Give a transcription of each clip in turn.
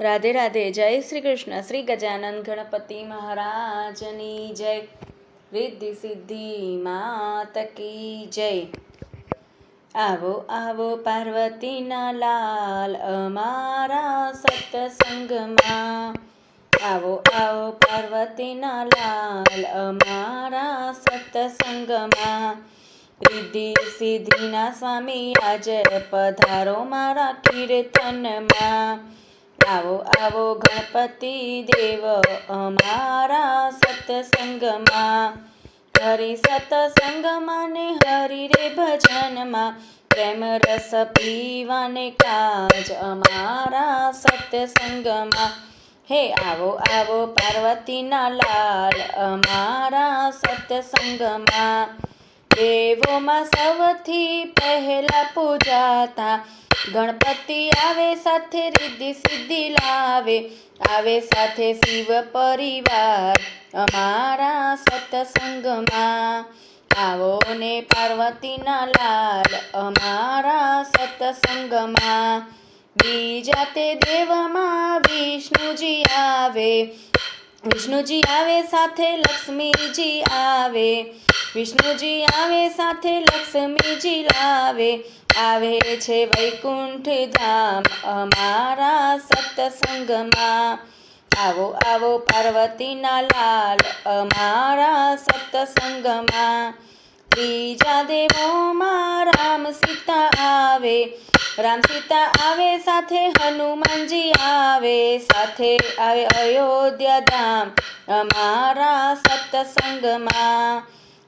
રાધે રાધે, જય શ્રી કૃષ્ણ શ્રી ગજાનંદ ગણપતિ મહારાજની જય. રિદ્ધિ સિદ્ધિ માત જય. આવો આવો પાર્વતીના લાલ અમારા સત્સંગમાં. આવો આવો પાર્વતીના લાલ અમારા સત્સંગમાં. રિદ્ધિ સિદ્ધિના સ્વામી આજે પધારો મારા કીર્તનમાં. આવો આવો ગણપતિ દેવ અમારા સત્સંગમાં. હરિ સત્સંગમાં ને હરી રે ભજનમાં. પ્રેમ રસ પીવાને કાજ અમારા સત્સંગમાં. હે આવો આવો પાર્વતીના લાલ અમારા સત્સંગમાં. દેવોમાં સૌથી પહેલા પૂજાતા ગણપતિ આવે સાથે રિદ્ધિ સિદ્ધિ લાવે, આવે સાથે શિવ પરિવાર. અમારા સત્સંગમાં આવો ને પાર્વતીના લાલ અમારા સત્સંગમાં. બીજા તે દેવમાં વિષ્ણુજી આવે વિષ્ણુજી આવે સાથે લક્ષ્મીજી આવે. વિષ્ણુજી આવે સાથે લક્ષ્મીજી લાવે. આવે છે વૈકુંઠ ધામ અમારા સત્સંગમાં. આવો આવો પાર્વતીના લાલ અમારા સત્સંગમાં. ત્રીજા દેવોમાં રામ સીતા આવે. રામ સીતા આવે સાથે, હનુમાનજી આવે સાથે, આવે અયોધ્યા ધામ, અમારા સત્સંગમાં.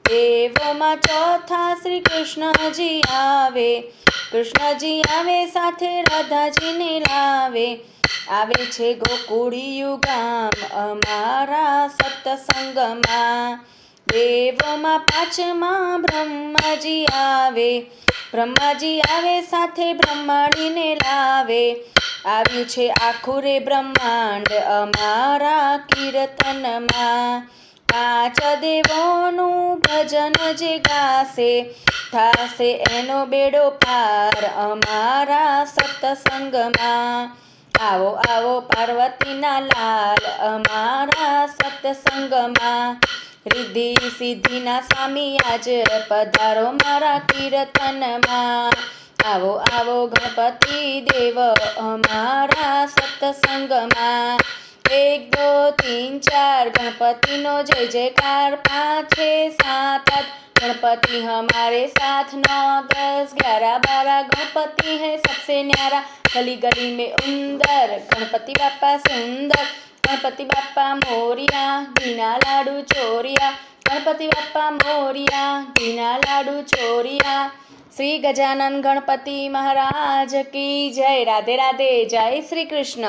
દેવોમાં ચોથા શ્રી કૃષ્ણજી આવે કૃષ્ણજી આવે સાથે, રાધાજીને લાવે. આવે છે ગોકુળિયું ગામ અમારા સત્સંગમાં. દેવોમાં પાંચમા બ્રહ્માજી આવે બ્રહ્માજી આવે, સાથે બ્રહ્માણીને લાવે. આવ્યું છે આખું રે બ્રહ્માંડ અમારા કીર્તનમાં. પાંચ દેવોનું ભજન જે ગાશે, થાશે એનો બેડો પાર અમારા સત્સંગમાં. આવો આવો પાર્વતીના લાલ અમારા સત્સંગમાં. રિદ્ધિ સિદ્ધિના સ્વામી આજ પધારો મારા કીર્તનમાં આવો આવો ગણપતિ દેવ અમારા સત્સંગમાં એક દો તીન ચાર ગણપતિનો जय जयकार पाँच छः सात आठ गणपति हमारे साथ नौ दस ग्यारह बारह गणपति है सबसे न्यारा गली गली में उंदर गणपति बापा सुंदर ગણપતિ બાપા મોરિયા, ઘીના લાડુ ચોરિયા. ગણપતિ બાપા મોરિયા, ઘીના લાડુ ચોરિયા. શ્રી ગજાનન ગણપતિ મહારાજ કી જય. રાધે રાધે, જય શ્રી કૃષ્ણ.